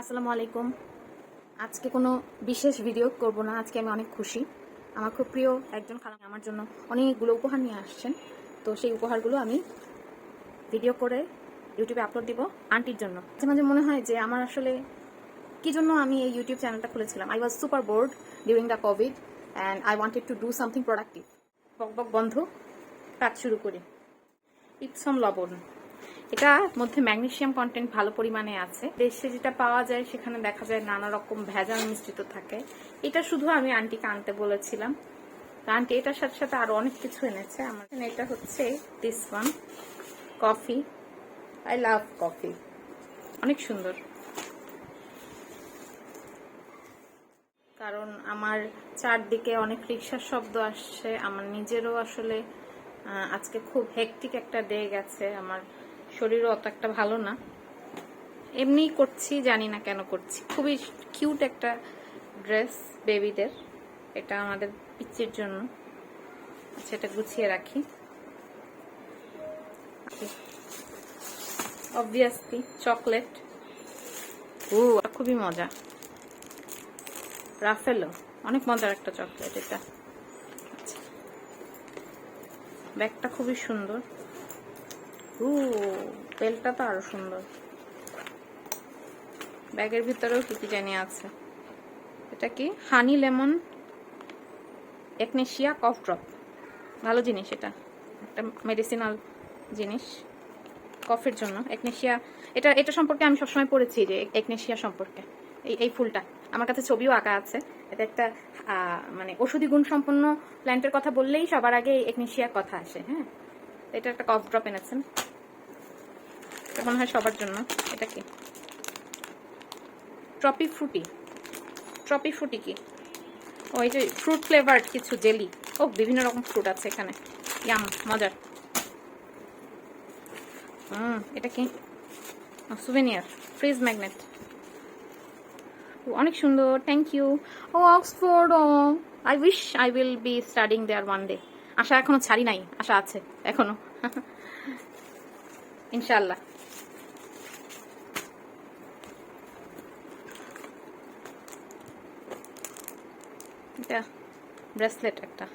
আসসালামু আলাইকুম। আজকে কোনো বিশেষ ভিডিও করব না, আজকে আমি অনেক খুশি। আমার খুব প্রিয় একজন খালা আমার জন্য অনেকগুলো উপহার নিয়ে আসছেন। তো সেই উপহারগুলো আমি ভিডিও করে ইউটিউবে আপলোড দিব আন্টির জন্য। মাঝে মাঝে মনে হয় যে আমার আসলে কি জন্য আমি এই ইউটিউব চ্যানেলটা খুলেছিলাম? I was super bored during the COVID and I wanted to do something productive বক বক বন্ধ, কাজ শুরু করি। ইপসম লবণ। এটার মধ্যে ম্যাগনেশিয়াম কন্টেন্ট ভালো পরিমাণে আছে। দেশে যেটা পাওয়া যায়, সেখানে দেখা যায় নানা রকম ভেজাল মিশ্রিত থাকে। এটা শুধু আমি আন্টিকে আনতে বলেছিলাম। আন্টি, এটার সাথে সাথে আরও অনেক কিছু এনেছে। আমার এটা হচ্ছে this one coffee I love coffee অনেক সুন্দর। কারণ আমার চারদিকে অনেক রিক্সার শব্দ আসছে। আমার নিজেরও আসলে আজকে খুব হেকটিক একটা ডে গেছে। আমার শরীরও অত একটা ভালো না। এমনিই করছি, জানি না কেন করছি। খুবই কিউট একটা ড্রেস বেবিদের এটা আমাদের পিচ্চির জন্য। আচ্ছা এটা গুছিয়ে রাখি। অবভিয়াসলি চকলেট ও খুবই মজা। রাফেলো অনেক মজার একটা চকলেট এটা। আচ্ছা। ব্যাগটা খুবই সুন্দর। ও বেলটা তো আরও সুন্দর। ব্যাগের ভিতরেও কি কি জানি আছে। এটা কি? Honey lemon echinacea cough drop. ভালো জিনিস এটা। একটা মেডিসিনাল জিনিস কফের জন্য। একনেশিয়া এটা এটা সম্পর্কে আমি সবসময় পড়েছি যে একনেশিয়া সম্পর্কে। এই এই ফুলটা। আমার কাছে ছবিও আঁকা আছে। এটা একটা মানে ওষুধি গুণ সম্পন্ন প্ল্যান্টের কথা বললেই সবার আগে একনেশিয়ার কথা আসে হ্যাঁ? এটা একটা কফ ড্রপ এনেছেন। মনে হয় সবার জন্য। এটা কি? ট্রপি ফ্রুটি ট্রপি ফ্রুটি কি? ওই যে ফ্রুট ফ্লেভার্ড কিছু জেলি ও, বিভিন্ন রকম ফ্রুট আছে এখানে। ইয়াম মজার। হুম, এটা কি? সুভেনিয়ার ফ্রিজ ম্যাগনেট অনেক সুন্দর thank you oh Oxford oh I wish I will be studying there one day আশা এখনও ছাড়ি নাই, আশা আছে, এখনও। ইনশাল্লাহ এটা ব্রেসলেট একটা।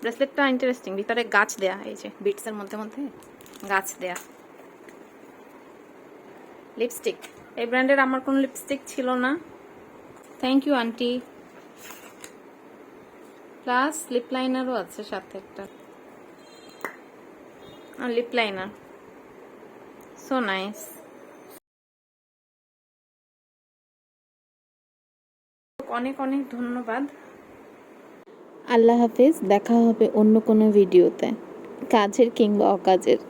ব্রেসলেটটা ইন্টারেস্টিং ভিতরে গাছ দেয়া, এই যে বিটসের মধ্যে মধ্যে গাছ দেয়া। লিপস্টিক এই ব্র্যান্ডের আমার কোনো লিপস্টিক ছিল না। Thank you aunty plus lip লাইনারও আছে সাথে একটা। লিপ লাইনার সো নাইস অনেক অনেক ধন্যবাদ। আল্লাহ হাফিজ, দেখা হবে অন্য কোনো ভিডিওতে। কাজের কিংবা অকাজের।